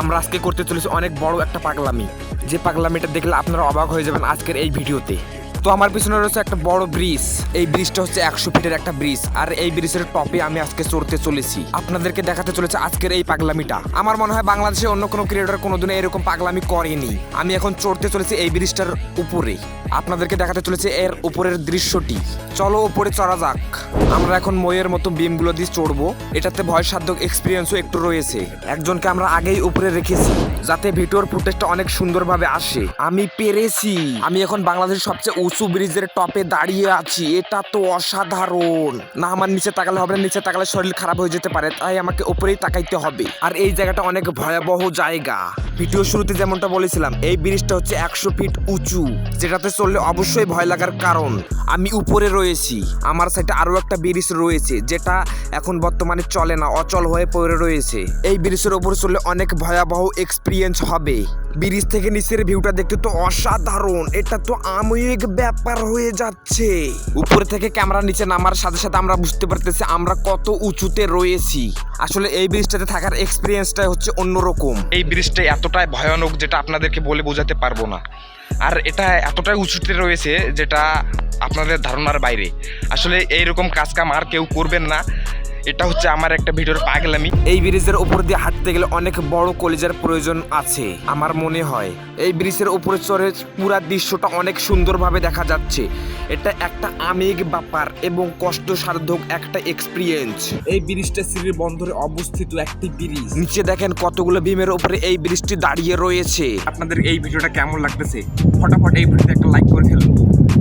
আমরা আজকে করতে চলেছি অনেক বড় একটা পাগলামি। যে পাগলামিটা দেখলে আপনারা অবাক হয়ে যাবেন আজকের এই ভিডিওতে। তো আমার পিছনে রয়েছে একটা বড় ব্রিজ। এই ব্রিজটা হচ্ছে একশো ফিটের একটা ব্রিজ। আর এই ব্রিজের টপে আমি আজকে চড়তে চলেছি। আপনাদেরকে দেখাতে চলেছে আজকের এই পাগলামিটা। আমার মনে হয় বাংলাদেশে অন্য কোনো ক্রিয়েটর কোনোদিনও এরকম পাগলামি করেনি। আমি এখন চড়তে চলেছি এই ব্রিজটার উপরে। আপনাদেরকে দেখাতে চলেছে এর উপরের দৃশ্যটি। চলো উপরে চড়া যাক। আমরা এখন ময়ের মতো বিমগুলো দিয়ে চড়বো। এটাতে ভয় সাধ্যক এক্সপিরিয়েন্সও একটু রয়েছে। একজনকে আমরা আগেই উপরে রেখেছি। যাতে ভিডিওর ফুটেজটা অনেক সুন্দরভাবে আসে। আমি পেরেছি। আমি এখন বাংলাদেশের সবচেয়ে উঁচু ব্রিজের টপে দাঁড়িয়ে আছি। এটা তো অসাধারণ। না, আমার নিচে তাকালে হবে না, নিচে তাকালে শরীর খারাপ হয়ে যেতে পারে। তাই আমাকে উপরেই তাকাইতে হবে। আর এই জায়গাটা অনেক ভয়াবহ জায়গা। ভিডিও শুরুতে যেমনটা বলেছিলাম, এই ব্রিজটা হচ্ছে একশো ফিট উঁচু, যেটাতে চললে অবশ্যই ভয় লাগার কারণ। আমি উপরে রয়েছি, আমার সাইডে আরও একটা ব্রিজ রয়েছে, যেটা এখন বর্তমানে চলে না, অচল হয়ে পড়ে রয়েছে। এই ব্রিজের ওপর চললে অনেক ভয়াবহ এক্সপিরিয়েন্স হবে। ব্রিজ থেকে নিচের ভিউটা দেখতে তো অসাধারণ। এটা তো আমিক ব্যাপার হয়ে যাচ্ছে। উপরে থেকে ক্যামেরা নিচে নামার সাথে সাথে আমরা বুঝতে পারতেছি আমরা কত উঁচুতে রয়েছি। আসলে এই ব্রিজটাতে থাকার এক্সপিরিয়েন্সটাই হচ্ছে অন্যরকম। এই ব্রিজটা এতটাই ভয়ানক যেটা আপনাদেরকে বলে বোঝাতে পারব না। আর এটা এতটাই উঁচুতে রয়েছে যেটা আপনাদের ধারণার বাইরে। আসলে এইরকম কাজ কাম আর কেউ করবেন না। এটা হচ্ছে আমার একটা ভিডিওর পাগলামি। এই ব্রিজের উপর দিয়ে হাঁটতে গেলে অনেক বড় কলেজের প্রয়োজন আছে আমার মনে হয়। এই ব্রিজের উপরে চড়ে পুরা দৃশ্যটা অনেক সুন্দরভাবে দেখা যাচ্ছে। এটা একটা আমেগ ব্যাপার এবং কষ্টসাধ্যক একটা এক্সপিরিয়েন্স এই ব্রিজটা সিঁড়ির বন্দরে অবস্থিত একটি ব্রিজ। নিচে দেখেন কতগুলো বিমের উপরে এই ব্রিজটি দাঁড়িয়ে রয়েছে। আপনাদের এই ভিডিওটা কেমন লাগতেছে? ফটাফট এই ভিডিওতে একটা লাইক করে ফেলুন।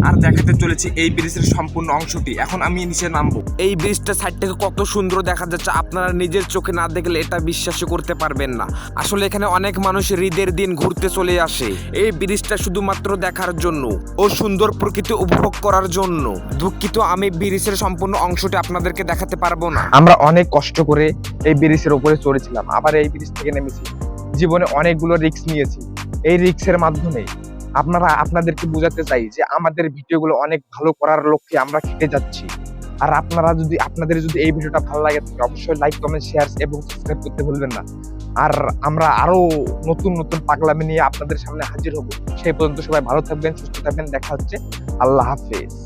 আর দেখাতে চলেছে এই ব্রিজের সম্পূর্ণ অংশটি। এখন আমি নিচে নামবো। এই ব্রিজটা সাইড থেকে কত সুন্দর দেখা যাচ্ছে। আপনারা নিজের চোখে না দেখলে এটা বিশ্বাসই করতে পারবেন না। আসলে এখানে অনেক মানুষ হৃদের দিন ঘুরতে চলে আসে। এই ব্রিজটা শুধুমাত্র দেখার জন্য ও সুন্দর প্রকৃতি উপভোগ করার জন্য। দুঃখিত, আমি ব্রিজের সম্পূর্ণ অংশটি আপনাদেরকে দেখাতে পারব না। আমরা অনেক কষ্ট করে এই ব্রিজের উপরে চড়েছিলাম, আবার এই ব্রিজ থেকে নেমেছি। জীবনে অনেকগুলো রিক্স নিয়েছি। এই রিক্সের মাধ্যমে আপনারা, আপনাদেরকে বোঝাতে চাই যে আমাদের ভিডিওগুলো অনেক ভালো করার লক্ষ্যে আমরা খেটে যাচ্ছি। আর আপনারা যদি, আপনাদের যদি এই ভিডিওটা ভালো লাগে থাকে অবশ্যই লাইক কমেন্ট শেয়ার এবং সাবস্ক্রাইব করতে ভুলবেন না। আর আমরা আরও নতুন নতুন পাগলামি নিয়ে আপনাদের সামনে হাজির হব। সেই পর্যন্ত সবাই ভালো থাকবেন, সুস্থ থাকবেন। দেখা হচ্ছে। আল্লাহ হাফেজ।